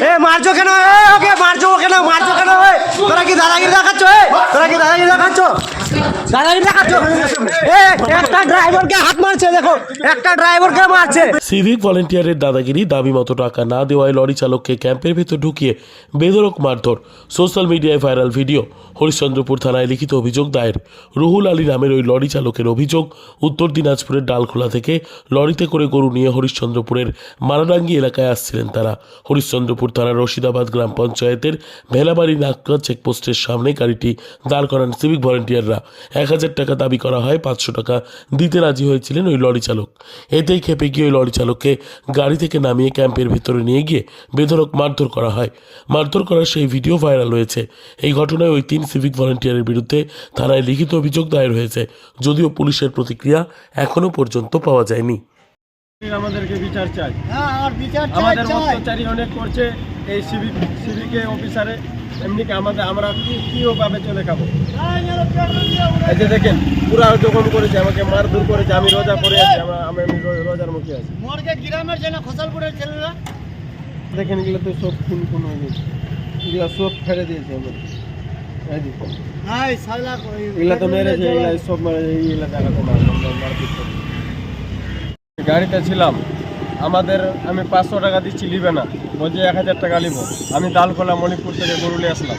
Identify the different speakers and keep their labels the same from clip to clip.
Speaker 1: এ, মারছো কেন? ওকে মারছো কেন মারছো কেন? তোরা কি দাদাগিরি দেখাচ্ছ? তোরা কি দাদাগিরি দেখাচ্ছ?
Speaker 2: সিভিক ভলেন্টিয়ারের দাদাগিরি দাবি মতো টাকা না দেওয়ায় লরি চালককে ক্যাম্পের ভেতর ঢুকিয়ে বেদরক মারধর। সোশ্যাল মিডিয়ায় ভাইরাল ভিডিও, হরিশ্চন্দ্রপুর থানায় লিখিত অভিযোগ দায়ের। রুহুল আলী নামের ওই লরি চালকের অভিযোগ, উত্তর দিনাজপুরের ডালখোলা থেকে লরিতে করে গরু নিয়ে হরিশ্চন্দ্রপুরের মারাডাঙ্গি এলাকায় আসছিলেন তারা। হরিশ্চন্দ্রপুর থানার রশিদাবাদ গ্রাম পঞ্চায়েতের ভেলাবাড়ি নাকরা চেকপোস্টের সামনে গাড়িটি দাঁড় করান সিভিক ভলেন্টিয়াররা। এক হাজার টাকা দাবি করা হয় পাঁচশো টাকা দিতে রাজি হয়েছিলেন ওই লরি চালক। এতেই খেপে গিয়ে ওই লরি চালককে গাড়ি থেকে নামিয়ে ক্যাম্পের ভেতরে নিয়ে গিয়ে বেধরক মারধর করা হয়। মারধর করার সেই ভিডিও ভাইরাল হয়েছে। এই ঘটনায় ওই তিন সিভিক ভলেন্টিয়ারের বিরুদ্ধে থানায় লিখিত অভিযোগ দায়ের হয়েছে। যদিও পুলিশের প্রতিক্রিয়া এখনও পর্যন্ত পাওয়া যায়নি।
Speaker 3: আমাদেরকে বিচার চাই।
Speaker 4: হ্যাঁ আর বিচার চাই
Speaker 3: আমাদের অত্যাচারী অনেক করছে এই সিভিক সিভিকে অফিসারে এমনি কি আমাদের আমরা কি কি ভাবে চলে খাব? এই যে দেখেন পুরা জখম করেছে আমাকে মারধর করেছে আমি রোজা করে আছি আমরা আমি আমি রোজার মুখে আছি।
Speaker 4: গ্রামের জন্য খোসালপুরের ছেলেরা।
Speaker 3: দেখেন এগুলো তো সব খুন খুন হয়ে গেছে। এগুলো সব ফেলে দিয়েছে আমাদের। গাড়িতে ছিলাম। আমাদের আমি পাঁচশো টাকা দিচ্ছি নিবে না। বলছে এক হাজার টাকা নিব আমি দালকোলা মণিপুর থেকে গরুলে আসলাম।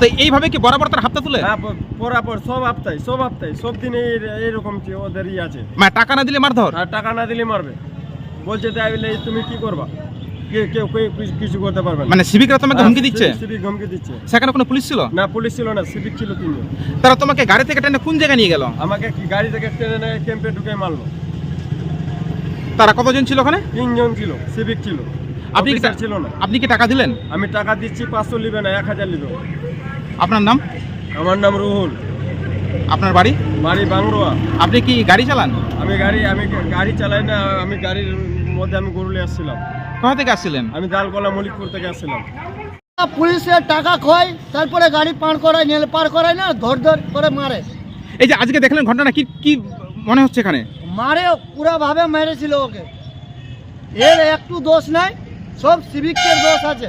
Speaker 5: তো এইভাবে কি বরাবর তার হাতটা তুলে?
Speaker 3: হ্যাঁ পরাপর সব আপতাই সব আপতাই সব দিনে এই- এইরকম কি ওদেরই আছে।
Speaker 5: মানে টাকা না দিলে মারধর?
Speaker 3: আর টাকা না দিলে মারবে। বলছে তাই বলে তুমি কি করবা? কেউ কিছু- করতে পারবে
Speaker 5: মানে সিভিকরা তোমাকে হুমকি দিচ্ছে?
Speaker 3: সিভিক- সিভিক হুমকি দিচ্ছে।
Speaker 5: সেখানে কোনো পুলিশ ছিল?
Speaker 3: না পুলিশ ছিল না সিভিক ছিল তিনজন।
Speaker 5: তারা তোমাকে গাড়ি থেকে টেনে কোন জায়গায় নিয়ে গেল?
Speaker 3: আমাকে কি গাড়ি থেকে ক্যাম্পে ঢুকে মারলো?
Speaker 5: তারা কতজন ছিল ওখানে?
Speaker 3: তিনজন ছিল সিভিক ছিল।
Speaker 5: আপনি
Speaker 3: ছিল না।
Speaker 5: আপনি কি টাকা দিলেন?
Speaker 3: আমি টাকা দিচ্ছি পাঁচশো নিবে না এক হাজার নিবে
Speaker 5: আপনার নাম?
Speaker 3: আমার নাম রুহুল।
Speaker 5: আপনার বাড়ি?
Speaker 3: বাড়ি বাংরোয়া
Speaker 5: আপনি কি গাড়ি চালান?
Speaker 3: আমি গাড়ি আমি গাড়ি চালাই না আমি গাড়ির মধ্যে আমি গরুলে আসছিলাম।
Speaker 5: কোথা থেকে আসছিলেন?
Speaker 3: আমি দালকলা মলিকপুর থেকে আসছিলাম।
Speaker 4: পুলিশের টাকা খয় তারপরে গাড়ি পার করায় নেল পার করায় না ধর ধর করে মারে।
Speaker 5: এই যে আজকে দেখলেন ঘটনা কি কি মনে হচ্ছে এখানে?
Speaker 4: মারে পুরা ভাবে মেরেছিল ওকে। এর একটু দোষ নাই সব সিভিকের দোষ আছে।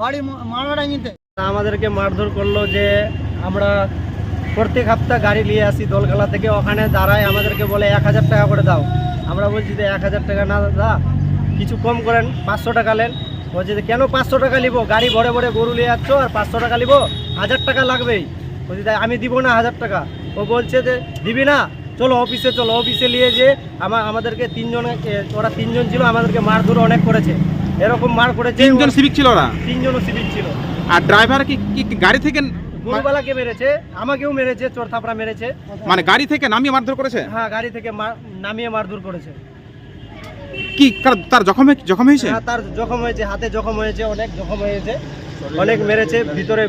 Speaker 4: বাড়ি
Speaker 1: আমাদেরকে মারধর করল যে আমরা প্রত্যেক সপ্তাহ গাড়ি নিয়ে আসি দোলখালা থেকে, ওখানে দাঁড়ায় আমাদেরকে বলে এক হাজার টাকা করে দাও। আমরা বলছি যে এক হাজার টাকা না দাদা, কিছু কম করেন, পাঁচশো টাকা নেন। বলছি যে কেন পাঁচশো টাকা নিবো? গাড়ি ভরে ভরে গরু নিয়ে যাচ্ছ আর পাঁচশো টাকা নিবো? হাজার টাকা লাগবেই। বলছি তাই আমি দিব না হাজার টাকা। ও বলছে যে, দিবি না, চলো অফিসে চলো। অফিসে নিয়ে যে আমাদেরকে তিনজন ওরা তিনজন ছিল, আমাদেরকে মারধর অনেক করেছে। এরকম মার করেছে।
Speaker 5: তিনজন সিভিক ছিল ওরা?
Speaker 1: তিনজন সিভিক ছিল।
Speaker 5: আর ড্রাইভার কি কি গাড়ি থেকে
Speaker 1: গরুবালাকে মেরেছে আমাকেও মেরেছে চোর থাপড়া মেরেছে।
Speaker 5: মানে গাড়ি থেকে নামিয়ে মারধর করেছে?
Speaker 1: হ্যাঁ গাড়ি থেকে নামিয়ে মারধর করেছে।
Speaker 5: কি তার- জখম জখম হয়েছে?
Speaker 1: হ্যাঁ তার জখম হয়েছে হাতে জখম হয়েছে অনেক জখম হয়েছে অনেক মেরেছে ভিতরে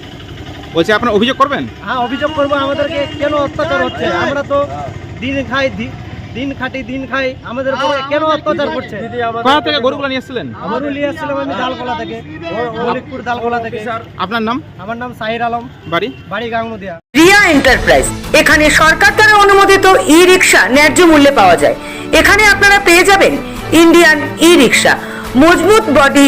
Speaker 5: বলছে আপনার অভিযোগ করবেন?
Speaker 1: হ্যাঁ অভিযোগ করব। আমাদেরকে কেন অত্যাচার হচ্ছে? আমরা তো দিন খাই দি- দিন খাটি দিন খাই। আমাদের উপরে কেন অত্যাচার করছে?
Speaker 3: দিদি
Speaker 5: কোথা থেকে গরুগুলো নিয়ে এসেছিলেন
Speaker 1: আমারও নিয়ে আসছিলাম আমি দালকোলা থেকে। মলিকপুর দালকোলা থেকে।
Speaker 5: আপনার নাম?
Speaker 1: আমার নাম সাহির আলম।
Speaker 5: বাড়ি?
Speaker 1: বাড়ি গাঙ্গুদিয়া।
Speaker 6: রিয়া এন্টারপ্রাইজ। এখানে সরকার দ্বারা অনুমোদিত ই রিক্সা ন্যায্য মূল্যে পাওয়া যায়। এখানে আপনারা পেয়ে যাবেন ইন্ডিয়ান ই রিক্সা মজবুত বডি